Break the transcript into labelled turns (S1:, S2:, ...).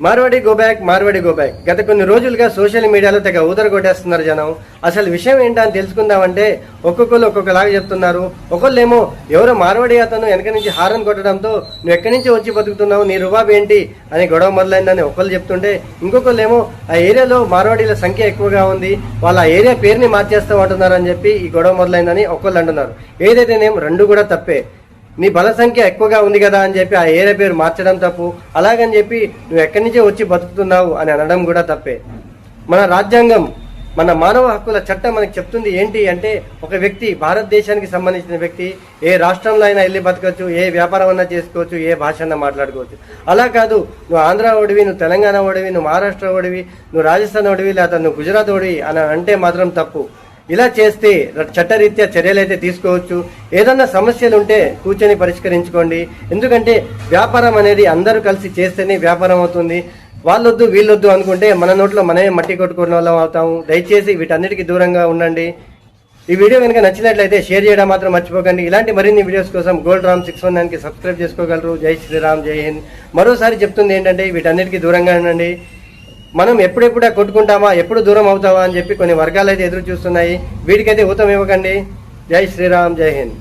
S1: Marwadi go back Marwadi go back. గత కొన్ని రోజులుగా సోషల్ మీడియాలో తెగ ఊదర కొట్టేస్తున్నారు జనం. అసలు విషయం ఏంటని అని తెలుసుకుందామంటే ఒక్కొక్కరు ఒక్కొక్కలాగా చెప్తున్నారు. ఒకళ్ళేమో ఎవరో మార్వాడి అతను వెనక నుంచి హారన్ కొట్టడంతో నువ్వు ఎక్కడి నుంచి వచ్చి బతుకుతున్నావు? నీ రుబాబ్ ఏంటి? అని గొడవ మొదలైందని ఒకళ్ళు చెప్తుంటే ఇంకొకళ్ళేమో ఆ ఏరియాలో మార్వాడీల సంఖ్య ఎక్కువగా ఉంది. వాళ్ళ ఆ ఏరియా పేరుని మార్చేస్తాం అంటున్నారు అని చెప్పి ఈ గొడవ మొదలైందని ఒకళ్ళు అంటున్నారు. ఏదైతేనేం రెండు కూడా తప్పే. నీ బల సంఖ్య ఎక్కువగా ఉంది కదా అని చెప్పి ఆ ఏరియా పేరు మార్చడం తప్పు. అలాగని చెప్పి నువ్వు ఎక్కడి నుంచే వచ్చి బతుకుతున్నావు అని అనడం కూడా తప్పే. మన రాజ్యాంగం మన మానవ హక్కుల చట్టం మనకు చెప్తుంది ఏంటి అంటే ఒక వ్యక్తి భారతదేశానికి సంబంధించిన వ్యక్తి ఏ రాష్ట్రంలో అయినా వెళ్ళి బతకచ్చు ఏ వ్యాపారం అన్నా చేసుకోవచ్చు ఏ భాష అన్నా మాట్లాడుకోవచ్చు. అలా కాదు నువ్వు ఆంధ్ర ఓడివి నువ్వు తెలంగాణ ఓడివి నువ్వు మహారాష్ట్ర ఓడివి నువ్వు రాజస్థాన్ ఓడివి లేదా నువ్వు గుజరాత్ ఓడివి అని అంటే మాత్రం తప్పు. ఇలా చేస్తే చట్టరీత్యా చర్యలు అయితే తీసుకోవచ్చు. ఏదన్నా సమస్యలు ఉంటే కూర్చొని పరిష్కరించుకోండి. ఎందుకంటే వ్యాపారం అనేది అందరూ కలిసి చేస్తేనే వ్యాపారం అవుతుంది. వాళ్ళొద్దు వీళ్ళొద్దు అనుకుంటే మన నోట్లో మనమే మట్టి కొట్టుకున్న వాళ్ళం అవుతాము దయచేసి వీటన్నిటికీ దూరంగా ఉండండి. ఈ వీడియో కనుక నచ్చినట్లయితే షేర్ చేయడం మాత్రం మర్చిపోకండి. ఇలాంటి మరిన్ని వీడియోస్ కోసం గోల్డ్ రామ్ సిక్స్ వన్ నైన్కి సబ్స్క్రైబ్ చేసుకోగలరు. జై శ్రీరామ్ జై హింద్. మరోసారి చెప్తుంది ఏంటంటే వీటన్నిటికీ దూరంగా ఉండండి. మనం ఎప్పుడెప్పుడే కొట్టుకుంటామా? ఎప్పుడు దూరం అవుతామా అని చెప్పి కొన్ని వర్గాలు అయితే ఎదురు చూస్తున్నాయి. వీటికైతే ఊతం ఇవ్వకండి. జై శ్రీరామ్ జై హింద్.